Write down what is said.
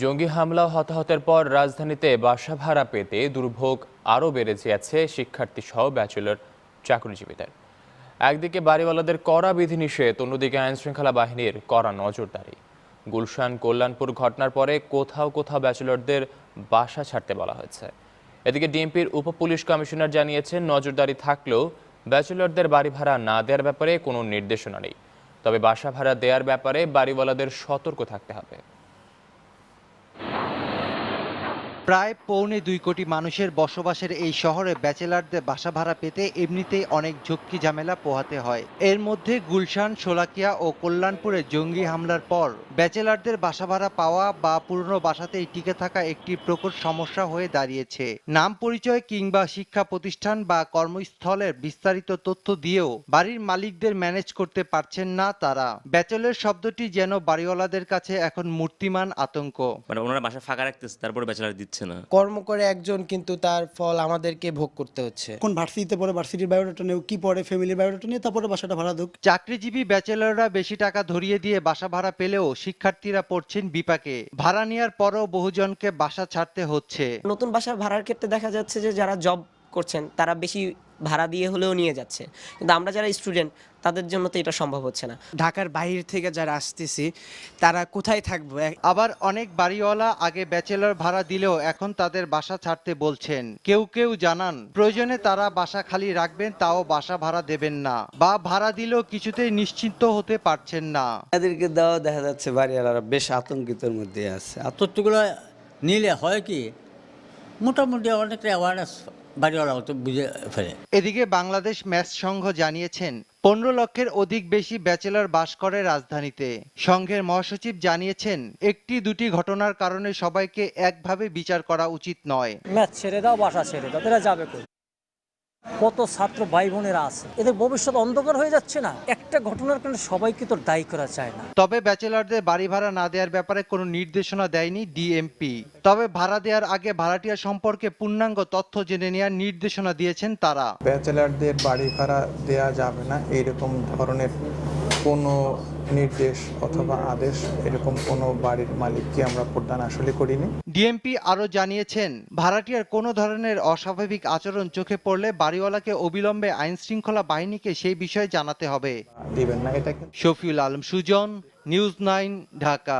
জঙ্গি হামলা হতাহতের পর রাজধানীতে বাসা ভাড়া পেতে দুর্ভোগ আরও বেড়ে যাচ্ছে শিক্ষার্থী সহ ব্যাচেলর চাকরিজীবীদের। একদিকে বাড়িওয়ালাদের কড়া বিধিনিষেধ, অন্যদিকে আইনশৃঙ্খলা বাহিনীর কড়া নজরদারি। গুলশান কল্যাণপুর ঘটনার পরে কোথাও কোথাও ব্যাচেলরদের বাসা ছাড়তে বলা হয়েছে। এদিকে ডিএমপির উপ পুলিশ কমিশনার জানিয়েছেন, নজরদারি থাকলেও ব্যাচেলরদের বাড়ি ভাড়া না দেওয়ার ব্যাপারে কোনো নির্দেশনা নেই। তবে বাসা ভাড়া দেওয়ার ব্যাপারে বাড়িওয়ালাদের সতর্ক থাকতে হবে। প্রায় পৌনে দুই কোটি মানুষের বসবাসের এই শহরে ব্যাচেলারদের বাসা ভাড়া পেতে এমনিতেই অনেক ঝক্কি ঝামেলা পোহাতে হয়। এর মধ্যে গুলশান, শোলাকিয়া ও কল্যাণপুরে জঙ্গি হামলার পর ব্যাচেলারদের বাসা ভাড়া পাওয়া বা পুরনো বাসাতেই টিকে থাকা একটি প্রকট সমস্যা হয়ে দাঁড়িয়েছে। নাম পরিচয় কিংবা শিক্ষা প্রতিষ্ঠান বা কর্মস্থলের বিস্তারিত তথ্য দিয়েও বাড়ির মালিকদের ম্যানেজ করতে পারছেন না তারা। ব্যাচেলর শব্দটি যেন বাড়িওয়ালাদের কাছে এখন মূর্তিমান আতঙ্ক। মানে ওনারা বাসা ফাঁকা রাখতেছে, তারপরে ব্যাচেলার দিচ্ছে না। কর্ম করে একজন কিন্তু তার ফল আমাদেরকে ভোগ করতে হচ্ছে। কোন ভার্সিটিতে পড়ে ভার্সিটির বায়োডাটা নিয়ে কি পড়ে ফ্যামিলির বায়োডাটা নিয়ে তারপরে বাসাটা ভাড়া দুক। চাকরিজীবী ব্যাচেলররা বেশি টাকা ধরিয়ে দিয়ে বাসা ভাড়া পেলেও শিক্ষার্থীরা পড়ছেন বিপাকে। ভাড়া নেওয়ার পরও বহুজনকে বাসা ছাড়তে হচ্ছে। নতুন বাসা ভাড়ার ক্ষেত্রে দেখা যাচ্ছে যে যারা জব করছেন তারা বেশি ভাড়া দিয়ে হলেও নিয়ে যাচ্ছে। কিন্তু আমরা যারা স্টুডেন্ট তাদের জন্য তো এটা সম্ভব হচ্ছে না। ঢাকার বাইরে থেকে যারা আসতেছি তারা কোথায় থাকব? আবার অনেক বাড়িওয়ালা আগে ব্যাচেলর ভাড়া দিলেও এখন তাদের বাসা ছাড়তে বলছেন। কেউ কেউ জানান প্রয়োজনে তারা বাসা খালি রাখবেন তাও বাসা ভাড়া দেবেন না। বা ভাড়া দিলেও কিছুতেই নিশ্চিন্ত হতে পারছেন না। তাদেরকে দেওয়া দেখা যাচ্ছে বাড়িওয়ালারা বেশ আতঙ্কিতের মধ্যে আছে। আর তথ্যগুলো নিলে হয় কি মোটামুটি অনেকটা অ্যাওয়ারনেস বাড়িওয়ালা তো বুঝে ফেলে। এদিকে বাংলাদেশ ম্যাচ সংঘ জানিয়েছেন পনেরো লক্ষের অধিক বেশি ব্যাচেলর বাস করে রাজধানীতে। সংঘের মহাসচিব জানিয়েছেন একটি দুটি ঘটনার কারণে সবাইকে একভাবে বিচার করা উচিত নয়। ম্যাচ ছেড়ে দাও বাসা ছেড়ে দাও তারা যাবে কই? কত ছাত্র ভাই বোনেরা আছে? এদের ভবিষ্যৎ অন্ধকার হয়ে যাচ্ছে না? একটা ঘটনার কারণে সবাইকে তো দায়ী করা যায় না। তবে ব্যাচেলারদের বাড়ি ভাড়া না দেওয়ার ব্যাপারে কোনো নির্দেশনা দেয়নি ডিএমপি। তবে ভাড়া দেওয়ার আগে ভাড়াটিয়া সম্পর্কে পূর্ণাঙ্গ তথ্য জেনে নেওয়ার নির্দেশনা দিয়েছেন তারা। ব্যাচেলারদের বাড়ি ভাড়া দেয়া যাবে না এইরকম ধরনের কোনো নির্দেশ অথবা আদেশ এরকম কোনো বাড়ির মালিককে আমরা প্রদান আসলে করিনি। ডিএমপি আরও জানিয়েছেন ভাড়াটিয়ার কোনো ধরনের অস্বাভাবিক আচরণ চোখে পড়লে বাড়িওয়ালাকে অবিলম্বে আইন শৃঙ্খলা বাহিনীকে সেই বিষয়ে জানাতে হবে। দিবেন না এটা শফিউল আলম সুজন নিউজ নাইন ঢাকা।